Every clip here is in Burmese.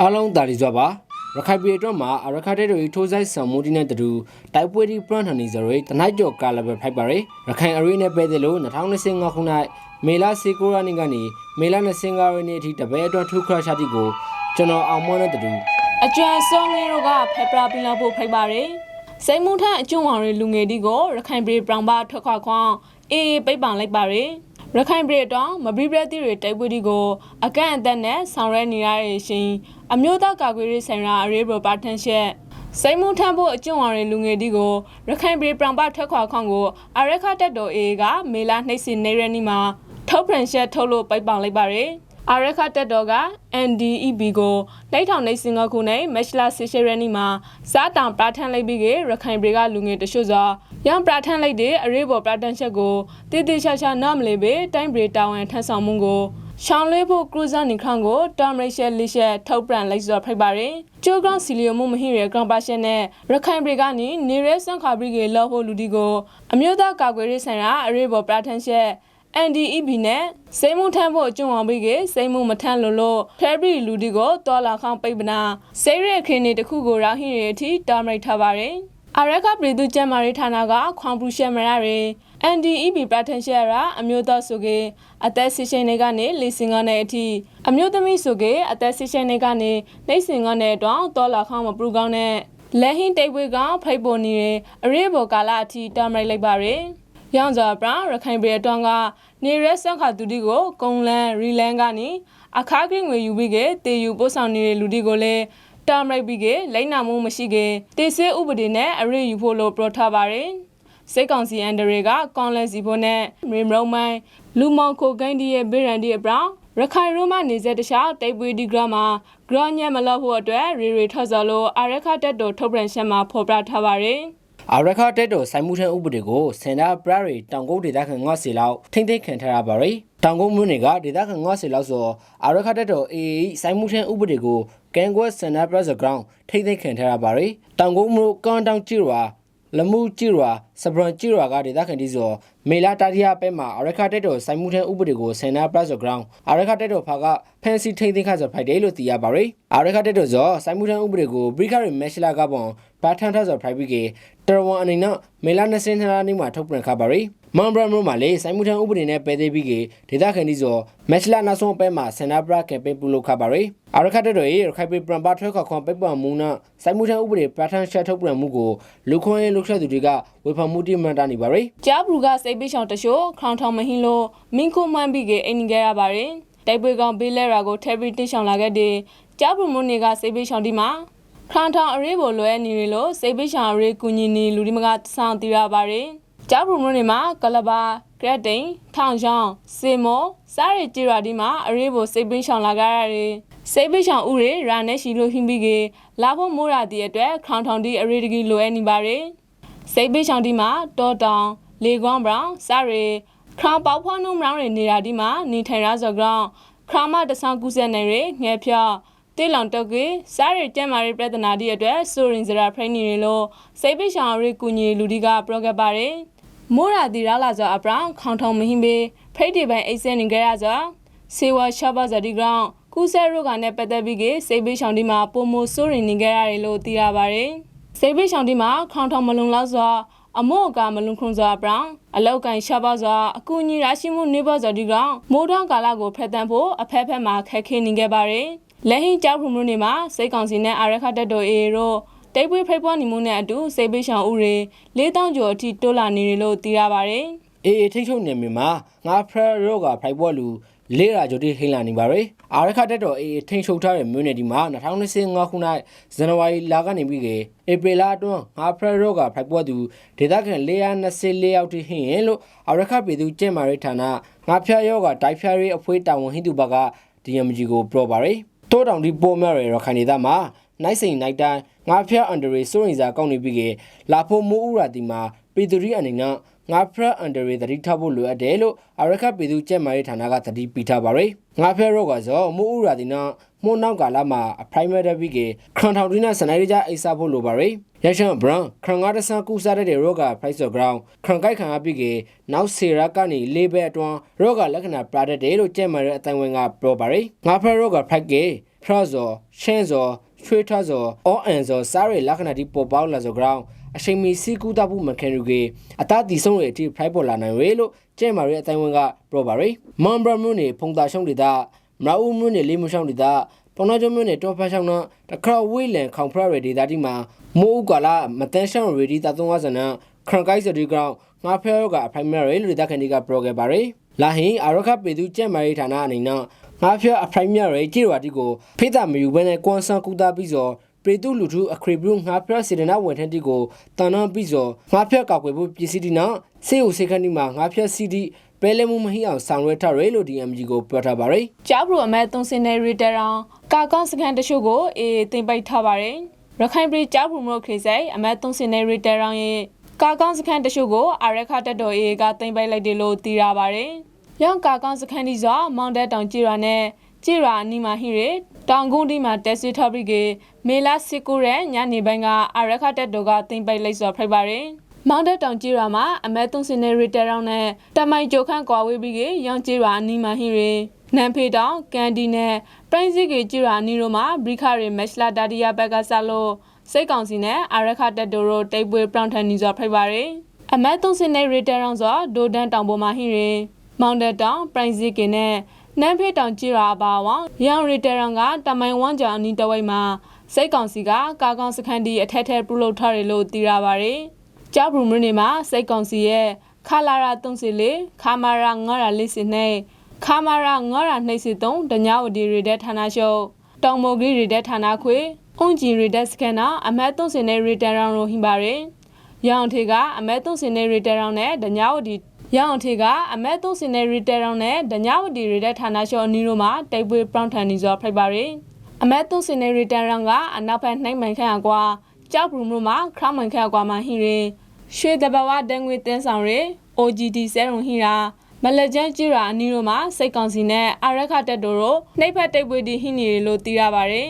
အားလုံးတာလီစွာပါရခိုင်ပြည်အတွက်မှာအရခတဲ့တို့ထိုးဆိုင်ဆံမိုးတီနဲ့တူတိုက်ပွဲဒီပရန်ဟန်နီဇရီတနိုက်ကျော်ကာလဘယ်ဖိုက်ပါရယ်ရခိုင်အရေးနဲ့ပဲတယ်လို့2025ခုနှစ်မေလ19ရက်နေ့ကနေမေလ25ရက်နေ့အထိတပည့်အတွက်ထုခရရှာတီကိုကျွန်တော်အောင်မောနဲ့တူအကျွမ်းစောင်းလင်းတို့ကဖေပရာပင်လာဖို့ဖိုက်ပါတယ်စိတ်မှုထန့်အကျွမ်းအောင်ရလူငယ်ဒီကိုရခိုင်ပြည်ပရောင်ပါထွက်ခွာခွန်အေးပိတ်ပန်လိုက်ပါတယ် ရခိုင်ပြည်တော့မဘိဘရက်တီတွေတိုက်ပွဲဒီကိုအကန့်အသတ်နဲ့ဆောင်ရွက်နေရတဲ့ရှင်အမျိုးသားကာကွယ်ရေးဆိုင်ရာအရေးပေါ်ပါထန်ရှက်စိတ်မှုထမ်းဖို့အကျွမ်းအောင်ရလူငယ်ဒီကိုရခိုင်ပြည်ပရောင်ပါထွက်ခွာခွန်ကိုအရက်ခတက်တော်အေးကမေလာနှိပ်စင်နေရနီမှာထုတ်ပြန်ရှက်ထုတ်လို့ပိတ်ပန်လိုက်ပါတယ်အာရခတက်တော်က NDEB ကိုလိုက်ထောင်နေစင်ကခုနဲ့မက်ရှလာဆီရှယ်ရနီမှာစားတောင်ပရာထန်လိုက်ပြီးကရခိုင်ပြည်ကလူငယ်တချို့စွာ ရန်ပရာထန်လိုက်တဲ့အရေးပေါ်ပရာတန်ချက်ကိုတည်တည်ချာချာနားမလည်ပဲတိုင်းပြည်တာဝန်ထမ်းဆောင်မှုကိုရှောင်းလေးဖို့ကရူဇာနီခန့်ကိုတာမရရှယ်လီရှယ်ထုတ်ပြန်လိုက်စွာဖိတ်ပါတယ်ကျိုးကောင်စီလီယိုမှုမဟိရကောင်ပါရှင်နဲ့ရခိုင်ပြည်ကနေနေရဲစံခါဘရီကေလော်ဖို့လူဒီကိုအမျိုးသားကာကွယ်ရေးဆိုင်ရာအရေးပေါ်ပရာထန်ချက် NDEB နဲ့စိတ်မှုထမ်းဖို့အကျုံအောင်ပြီးကစိတ်မှုမထမ်းလို့လို့ဖဲဘရီလူဒီကိုတော်လာခေါင်ပိတ်ပနာစိတ်ရခင်းနေတခုကိုရာဟိရအထိတာမိတ်ထားပါတယ် အရက်ကပြည်သူ့ကျန်းမာရေးဌာနကခွန်ပူရှယ်မရရ NDEB ပထန်ရှယ်ရာအမျိုးသားဆိုကအသက်ဆီရှင်တွေကနေလေစင်ကနဲ့အထိအမျိုးသမီးဆိုကအသက်ဆီရှင်တွေကနေနေစင်ကနဲ့တော့တော်လာခေါင်မပူကောင်းနဲ့လက်ဟင်းတိတ်ဝေကဖိတ်ပေါ်နေတဲ့အရေးပေါ်ကာလအထိတာမိတ်လိုက်ပါတယ်ရောင်စွာပရရခိုင်ပြည်တော်ကနေရဲဆန်ခါတူဒီကိုကုံလန်ရီလန်ကနေအခါကရင်ငွေယူပြီးကတေယူပို့ဆောင်နေတဲ့လူဒီကိုလည်း တာမရိုက်ပြီးကလိမ့်နာမှုမရှိကတေဆေးဥပဒေနဲ့အရေးယူဖို့လို့ပြောထားပါတယ်စိတ်ကောင်စီအန်ဒရေကကွန်လန်စီဖို့နဲ့မေမရုံမိုင်းလူမောင်ခိုကိုင်းဒီရဲ့ဘေရန်ဒီအပရောင်ရခိုင်ရိုးမနေဆက်တခြားတိတ်ပွေဒီဂရမှာဂရညက်မလောက်ဖို့အတွက်ရီရီထော့စော်လို့အာရခတက်တော်ထုတ်ပြန်ချက်မှာဖော်ပြထားပါတယ်အရခတဲ့တို့စိုင်မှုထမ်းဥပဒေကိုစင်နာပရရီတောင်ကုန်းဒေသခံငေါ့စီလောက်ထိမ့်သိမ့်ခံထားရပါရယ်တောင်ကုန်းမြို့နယ်ကဒေသခံငေါ့စီလောက်ဆိုအရခတဲ့တို့အေးစိုင်မှုထမ်းဥပဒေကို ကန်ကွက်စင်နာပရဇဂရောင်းထိမ့်သိမ့်ခံထားရပါရယ်တောင်ကုန်းမြို့ကန်တောင်ကြည့်ရွာလမှုကြည့်ရွာ စပရန်ကြည့်ရွာကဒေသခံတီဆိုမေလာတာတီယာပဲမှာအရခတဲ့တို့စိုင်မှုထမ်းဥပဒေကိုစင်နာပရဇဂရောင်းအရခတဲ့တို့ဖာကဖန်စီထိမ့်သိမ့်ခါဆိုဖိုက်တယ်လို့သိရပါရယ်အရခတဲ့တို့ဆိုစိုင်မှုထမ်းဥပဒေကိုဘရိခရီမက်ရှလာကပွန်ဘာထန်ထဆိုဖိုက်ပြီးကတရဝန်အနေနဲ့မေလာ22ရက်နေ့မှာထုတ်ပြန်ခါပါရီမန်ဘရမ်မြို့မှာလေစိုင်းမှုထမ်းဥပဒေနဲ့ပယ်သေးပြီးကဒေသခံဒီဆိုမက်ချလာနောက်ဆုံးအပဲမှာစင်နာပရာကမ်ပိန်းပြုလုပ်ခါပါရီအရခတ်တဲ့တွေရခိုင်ပြည်ပရန်ပါထွက်ခွာခွန်ပိတ်ပံမှုနဲ့စိုင်းမှုထမ်းဥပဒေပထန်ရှက်ထုတ်ပြန်မှုကိုလူခွင့်ရေးလှုပ်ရှားသူတွေက ဝေဖန်မှုတိမှန်တာနေပါရီကြားဘလူကစိတ်ပိရှောင်တရှို့ခေါင်ထောင်မဟင်းလို့မင်းကိုမှန်းပြီးကအင်းနေကြရပါတယ်တိုက်ပွဲကောင်ဘေးလဲရာကိုထဲပြီးတင်းရှောင်လာခဲ့တဲ့ကြားဘလူမွန်နေကစိတ်ပိရှောင်ဒီမှာခေါင်ထောင်အရေးပေါ်လွဲနေရလို့စိတ်ပိရှောင်အရေးကူညီနေလူဒီမကဆောင်တည်ရပါတယ်ကြားဘလူမွန်နေမှာကလဘာကရက်တိန်ထောင်ချောင်းစေမောစားရကြည်ရာဒီမှာအရေးပေါ်စိတ်ပိရှောင်လာကြရတယ်စိတ်ပိရှောင်ဥရေရာနဲ့ရှိလို့ဟင်းပြီးကလာဖို့မိုးရာဒီအတွက်ခေါင်ထောင်ဒီအရေးတကြီးလွဲနေပါတယ် စိတ်ပိရှောင်ဒီမှာတောတောင်လေကွမ်းဘရောင်စားရခရောင်ပေါဖွားနှုံမောင်းရနေတာဒီမှာနေထိုင်ရစောကောင်ခရမတဆောင်ကူးဆက်နေရငဲဖြော့တေလောင်တုတ်ကေစားရကျဲမာရီပြဿနာဒီအတွက်ဆိုရင်စရာဖရိုင်းနေရလို့စိတ်ပိရှောင်ရီကူညီလူဒီကပရောကက်ပါတယ်မိုးရာဒီရာလာဇာအပရောင်ခေါင်ထုံမဟင်းဘေဖရိတ်ဒီပိုင်အိတ်စင်နေကြရဇာစေဝါရှာဘာဇာဒီဂရောင်းကူဆဲရိုကနဲ့ပတ်သက်ပြီးကစိတ်ပိရှောင်ဒီမှာပုံမိုဆိုရင်နေကြရတယ်လို့သိရပါတယ် စိတ်ပိရှောင်ဒီမှာခေါင်ထုံမလုံလောက်စွာအမော့ကမလုံခုံစွာပရောင်အလောက်ကန်ရှာပါစွာအကူအညီရရှိမှုနေပါစွာဒီကောင်မိုးထောင်းကာလကိုဖက်တမ်းဖို့အဖက်ဖက်မှာခက်ခဲနေခဲ့ပါတယ်လက်ဟင်းကြောက်ဖုံမှုတွေမှာစိတ်ကောင်စီနဲ့အာရခတက်တော်အေတို့တိတ်ပွေးဖိတ်ပွားနေမှုနဲ့အတူစိတ်ပိရှောင်ဥတွေ၄တောင်းကျော်အထိတိုးလာနေတယ်လို့သိရပါတယ်အေးအေးထိတ်ချုပ်နေမြမှာငါဖရရောကဖိုက်ဘောလူ လေးရာကြိုတိဟိလာနေပါရယ်အာရခတက်တော်အေးထိန်ချုပ်ထားတဲ့မြို့နယ်ဒီမှာ2025ခုနှစ်ဇန်နဝါရီလကနေပြီးကဧပြီလအတွင်းငါဖရရောကဖိုက်ဘောသူဒေသခံ424ယောက်တိဟင်ရင်လို့အာရခပြည်သူကျင့်မာရေးဌာနငါဖျားရောကတိုက်ဖျားရေးအဖွေးတာဝန်ဟိတုဘက DMG ကိုပြောပါရယ်တိုးတောင်ဒီပိုမြရရခိုင်ဒေသမှာနိုင်စိန်နိုင်တိုင်းငါဖျားအန်ဒရီစိုးရင်စာကောက်နေပြီးကလာဖို့မိုးဥရာဒီမှာ ပြည်သူ့အနေနဲ့ငါဖရအန်ဒရီသတိထားဖို့လိုအပ်တယ်လို့အာရခပြည်သူ့ကျက်မာရေးဌာနကသတိပေးထားပါရယ်ငါဖရရောကစောမူဥရာဒီနာမို့နောက်ကာလမှာအပရိုင်မရီဘီကေခရန်ထောင်ဒီနာစနိုင်းရကြအိစာဖို့လိုပါရယ်ရရှန်ဘရန်ခရန်ငါတဆန်ကူစားတဲ့ရောဂါ price of ground ခရန်ကိုက်ခံအပြီးကေနောက်ဆေရကနေလေးဘက်အတွန်းရောဂါလက္ခဏာပြတတ်တယ်လို့ကျက်မာရေးအတိုင်းဝင်ကပြောပါရယ်ငါဖရရောဂါ price ကေဖရဇောရှင်းဇောချွေးထဇောအောအန်ဇောစားရလက္ခဏာဒီပေါ်ပေါက်လာဇော ground အချိန်မီစီကူတာဘူးမကန်ယူကေအတတီဆုံးရဲ့အထိ price ပေါ်လာနိုင်ရလို့ကျဲမာရဲ့အတိုင်းဝန်ကပြောပါရယ်မွန်ဘရမြို့နေဖုန်တာရှုံးဒေတာမရာဦးမြို့နေလေးမရှောင်းဒေတာပေါနာကျုံမြို့နေတောဖတ်ရှောင်းနော်တခါဝေးလန်ခေါင်ဖရရဒေတာဒီမှာမိုးဥကလာမတန်းရှောင်းရီဒီတာသုံးဝဆနခရန်ကိုက်စဒီဂရောင်းငါဖဲရောကအဖိုင်မရယ်လူဒေတာခန်ဒီကပရိုဂရပါရယ်လာဟင်အာရခပေသူကျဲမာရေးဌာနအနေနဲ့ငါဖျအဖိုင်မရယ်ကြည့်ရတီကိုဖိတာမယူဘဲနဲ့ကွန်ဆန်ကူတာပြီးစော ပရိတုလူထုအခရီဘရုငါဖျစေဒနာဝန်ထမ်းတီကိုတန်နန်ပြီးစောငါဖျကောက်ွယ်ဖို့ပစ္စည်းဒီနာစေအိုစေခန်းဒီမှာငါဖျစီဒီပဲလဲမှုမဟိအောင်ဆောင်ရွက်ထားရလို့ DMG ကိုပြောထားပါရယ်ကြားပရိုအမဲသုံးစင်တဲ့ရီတရောင်ကာကောင်းစကန်တချို့ကိုအေးတင်ပိုက်ထားပါတယ်ရခိုင်ပြည်ကြားပရိုမို့ခေဆိုင်အမဲသုံးစင်တဲ့ရီတရောင်ရဲ့ကာကောင်းစကန်တချို့ကိုအာရခတက်တော်အေးကတင်ပိုက်လိုက်တယ်လို့သိရပါတယ်ရောင်ကာကောင်းစကန်ဒီစွာမောင်တက်တောင်ကြည်ရွာနဲ့ ကြည်ရွာအနီးမှာဟိရတောင်ကုန်းဒီမှာတက်စီထော်ပရီကမေလာစစ်ကိုရဲ့ညနေပိုင်းကအာရခတက်တော်ကတင်ပိုက်လိုက်စွာဖိုက်ပါတယ်မောင်တက်တောင်ကြီးရွာမှာအမဲသုံးစင်နေရီတရောင်းနဲ့တမိုင်ကြိုခန့်ကွာဝေးပြီးကရောင်ကြီးရွာအနီးမှာဟိရနန်ဖေတောင်ကန်ဒီနဲ့ပရိစီကေကြီးရွာအနီးတို့မှာဘရိခရီမက်ရှလာဒါဒီယာဘက်ကဆာလို့စိတ်ကောင်စီနဲ့အာရခတက်တိုရိုတိတ်ပွေပရောင်ထန်နီစွာဖိုက်ပါရယ်အမဲသုံးစင်နေရီတရောင်းစွာဒိုဒန်တောင်ပေါ်မှာဟိရမောင်တက်တောင်ပရိစီကေနဲ့ နန်ဖေတောင်ကြီးရွာအပါဝံရောင်ရီတရောင်းကတမိုင်ဝမ်းကြောင်အနီးတဝိုက်မှာစိတ်ကောင်စီကကာကောင်စခန်းဒီအထက်ထက်ပြုလုပ်ထားတယ်လို့သိရပါရယ်ကြောက်ဘရူမနေမှာစိတ်ကောင်စီရဲ့ခလာရာ34ခါမာရာ940နဲ့ခါမာရာ923တညဝဒီရီတဲ့ဌာနရှုပ်တောင်မိုဂီရီတဲ့ဌာနခွေအွန်ဂျီရီတဲ့စကန်နာအမတ်30နဲ့ရီတန်ရောင်ရိုဟင်ပါရယ်ရောင်ထေကအမတ်30နဲ့ရီတန်ရောင်နဲ့တညဝဒီ ရောင်ထေကအမတ်30နဲ့ရီတန်ရောင်နဲ့တညဝဒီရီတဲ့ဌာနရှုပ်အနီးတို့မှာတိတ်ပွေပရောင်ထန်နေစွာဖိုက်ပါရယ်အမတ်30နဲ့ရီတန်ရောင်ကအနောက်ဘက်နှိမ့်မှန်ခန့်အကွာကြောက်ဘရူမမှာခရမှန်ခန့်အကွာမှာဟိရင်ရွှေတဘဝတန်ငွေတင်းဆောင်ရယ် OGD ဆဲရုံဟိရာမလက်ကျန်းကြည်ရာအနီးတို့မှာစိတ်ကောင်စီနဲ့အာရခတက်တို့တို့နှိပ်ဖက်တိတ်ပွေတီဟိနေလို့သိရပါတယ်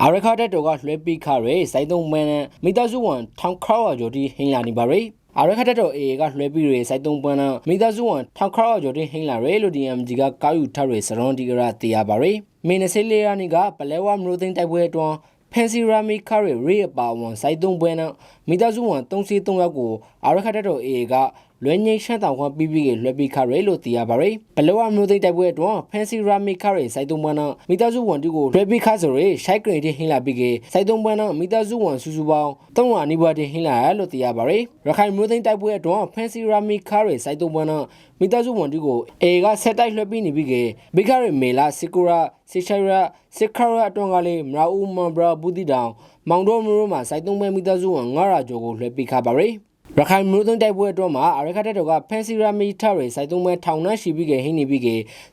အာရခတက်တော်ကလွှဲပြီးခရဲစိုင်းသုံးမန်းနဲ့မိသားစုဝန်ထောင်ခရောကျော်တီဟင်းလာနေပါရယ် အာရခတက်တော် AA ကလွှဲပြီးရစိုင်းသုံးပန်းနဲ့မိသားစုဝန်ထောင်ခရောကျော်တီဟင်းလာရယ်လို့ DMG ကကောက်ယူထားရယ်စရွန်ဒီကရတေးရပါရယ်မင်းနစေးလေးရနီကပလဲဝမလို့သိန်းတိုက်ပွဲအတွန်းဖန်စီရာမီခရဲရေအပါဝန်စိုင်းသုံးပွဲနဲ့မိသားစုဝန်33ယောက်ကိုအာရခတက်တော် AA ကလွဲငိမ့်ရှမ်းတောင်ခွန်ပြီးပြီးကလွှဲပြီးခရဲလို့သိရပါရယ်ဘလောဝမျိုးသိတိုက်ပွဲအတွန်းဖန်စီရာမီခရဲစိုက်သုံးပွဲနဲ့မိသားစုဝန်တူကိုလွှဲပြီးခဆိုရဲရှိုက်ဂရိတ်ဟင်းလာပြီးကစိုက်သုံးပွဲနဲ့မိသားစုဝန်စုစုပေါင်း300အနီးပါးတင်ဟင်းလာရလို့သိရပါရယ်ရခိုင်မျိုးသိတိုက်ပွဲအတွန်းဖန်စီရာမီခရဲစိုက်သုံးပွဲနဲ့မိသားစုဝန်တူကိုအေကဆက်တိုက်လွှဲပြီးနေပြီးကဘိခရဲမေလာစီကူရာစီချရာစစ်ခရာအတွန်းကလေးမရာဦးမန်ဘရာဘူးတီတောင်မောင်တော်မျိုးမှာစိုက်သုံးပွဲမိသားစုဝန်900ကျော်ကိုလွှဲပြီးခပါရယ် ရခိုင်မျိုးသွင်းတိုက်ပွဲအတွက်မှာအရခတက်တော်ကဖန်စီရာမီထရဲစိုက်သုံးပွဲထောင်နှန်းရှိပြီးကဟင်းနေပြီးက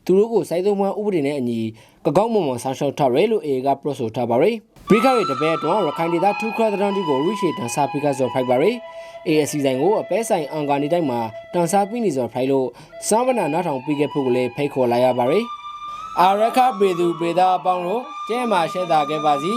သူတို့ကိုစိုက်သုံးပွဲဥပဒေနဲ့အညီကကောက်မွန်မွန်ဆောင်ရှောက်ထရဲလို့အေကပရိုဆိုထားပါရယ်ဘရိကရဲ့တပည့်အတွက်ရခိုင်ဒေသထူခရဒရန်တီကိုရိရှေတန်စာပိကဇော်ဖိုက်ပါရယ် ASC ဆိုင်ကိုအပဲဆိုင်အန်ကာနေတိုင်းမှာတန်စာပိနေဇော်ဖိုက်လို့စောင်းမနာနောက်ထောင်ပြီးခဲ့ဖို့ကလေးဖိတ်ခေါ်လာရပါရယ်အာရခပေသူပေသားအပေါင်းတို့ကျဲမှာရှဲတာခဲ့ပါစီ